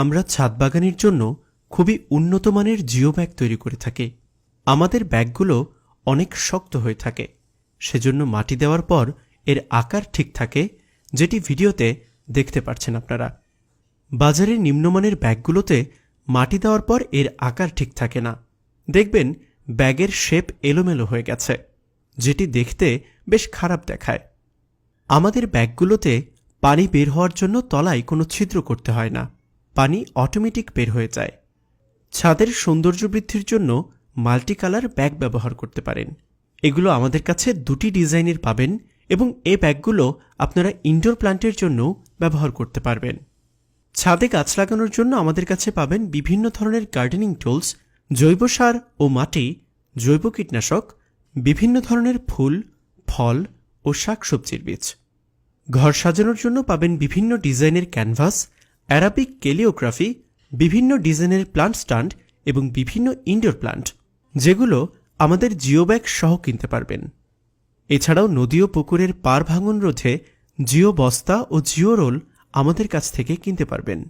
আমরা ছাদ বাগানের জন্য খুবই উন্নত মানের জিও ব্যাগ তৈরি করে থাকি। আমাদের ব্যাগগুলো অনেক শক্ত হয়ে থাকে। সেজন্য মাটি দেওয়ার পর এর আকার ঠিক থাকে, যেটি ভিডিওতে দেখতে পাচ্ছেন আপনারা। বাজারের নিম্নমানের ব্যাগগুলোতে মাটি দেওয়ার পর এর আকার ঠিক থাকে না। দেখবেন, ব্যাগের শেপ এলোমেলো হয়ে গেছে, যেটি দেখতে বেশ খারাপ দেখায়। আমাদের ব্যাগগুলোতে পানি বের হওয়ার জন্য তলায় কোনো ছিদ্র করতে হয় না। পানি অটোমেটিক বের হয়ে যায়। ছাদের সৌন্দর্য বৃদ্ধির জন্য মাল্টি কালার ব্যাগ ব্যবহার করতে পারেন। এগুলো আমাদের কাছে দুটি ডিজাইনের পাবেন এবং এই ব্যাগগুলো আপনারা ইনডোর প্ল্যান্টের জন্য ব্যবহার করতে পারবেন। ছাদে গাছ লাগানোর জন্য আমাদের কাছে পাবেন বিভিন্ন ধরনের গার্ডেনিং টুলস জৈব সার ও মাটি, জৈব কীটনাশক, বিভিন্ন ধরনের ফুল, ফল ও শাকসবজির বীজ। ঘর সাজানোর জন্য পাবেন বিভিন্ন ডিজাইনের ক্যানভাস অ্যারাবিক কেলিওগ্রাফি বিভিন্ন ডিজাইনের প্লান্ট স্ট্যান্ড এবং বিভিন্ন ইনডোর প্লান্ট, যেগুলো আমাদের জিও ব্যাগ সহ কিনতে পারবেন। এছাড়াও নদী ও পুকুরের পার ভাঙন রোধে জিও বস্তা ও জিও রোল আমাদের কাছ থেকে কিনতে পারবেন।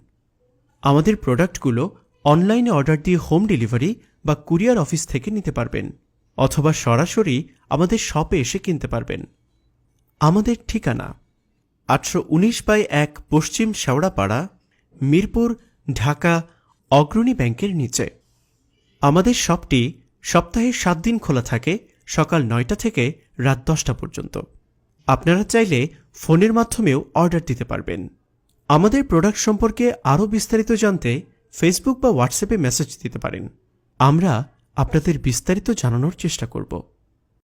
আমাদের প্রোডাক্টগুলো অনলাইনে অর্ডার দিয়ে হোম ডেলিভারি বা কুরিয়ার অফিস থেকে নিতে পারবেন, অথবা সরাসরি আমাদের শপে এসে কিনতে পারবেন। আমাদের ঠিকানা আটশো উনিশ বাই এক পশ্চিম শেওড়াপাড়া মিরপুর, ঢাকা, অগ্রণী ব্যাংকের নিচে। আমাদের শপটি সপ্তাহে সাত দিন খোলা থাকে, সকাল নয়টা থেকে রাত দশটা পর্যন্ত। আপনারা চাইলে ফোনের মাধ্যমেও অর্ডার দিতে পারবেন। আমাদের প্রোডাক্ট সম্পর্কে আরও বিস্তারিত জানতে ফেসবুক বা হোয়াটসঅ্যাপে মেসেজ দিতে পারেন। আমরা আপনাদের বিস্তারিত জানানোর চেষ্টা করব।